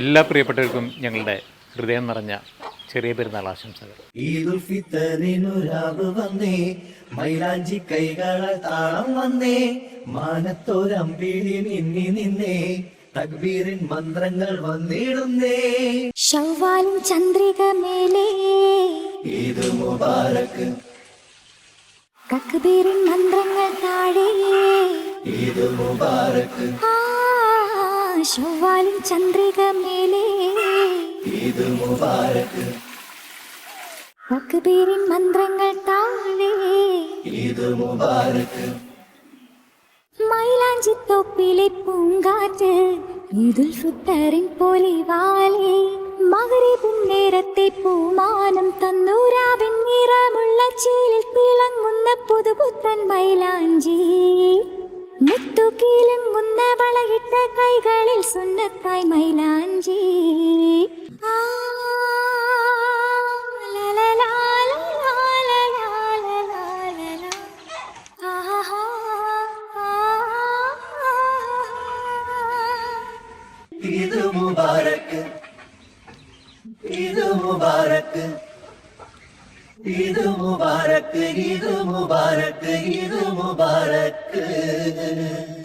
എല്ലാ പ്രിയപ്പെട്ടവർക്കും ഞങ്ങളുടെ ഹൃദയം നിറഞ്ഞ ചെറിയ പെരുന്നാൾ ആശംസകൾ. ഈദുൽ ഫിത്തറിനുരാവ് വന്നേ മൈലാഞ്ചി കൈകളാൽ താളം വന്നേ മാനത്തോരമ്പിളി നിന്നി നിന്നേ തക്ബീറിൻ മന്ത്രങ്ങൾ വന്നിടുന്നേ. ഷവ്വാലും ചന്ദ്രിക മേലേ. ഈദ് മുബാരക് തക്ബീറിൻ മന്ത്രങ്ങൾ താഴെ. ഈദ് മുബാരക്ക് ആ ഷവ്വാലും ചന്ദ്രിക മേലേ ഈദ് മുബാരക്ക് തക്ബീറിൻ മന്ത്രങ്ങൾ താഴെ ഈദ് മുബാരക്ക് മൈലാഞ്ചിത്തോപ്പിലെ പൂങ്കാറ്റ് ഈദുൽ ഫിത്തറിൻ പൊലിവാലേ മകരിബും നേരത്തെ പൂമാനം തന്നൂരാവിൻ നിറമുള്ള ചീലിൽ തിളങ്ങുന്ന പുതുപുത്തൻ മൈലാഞ്ചി മുത്തുകീലുങ്ങുന്ന பழகிட்ட கைகளில் சுண்ணத்தாய் மயிலாஞ்சி. இது முபாரக்கு. இது முபாரக்கு. இது முபாரக்கு இது முபாரக்கு இது முபாரக்கு.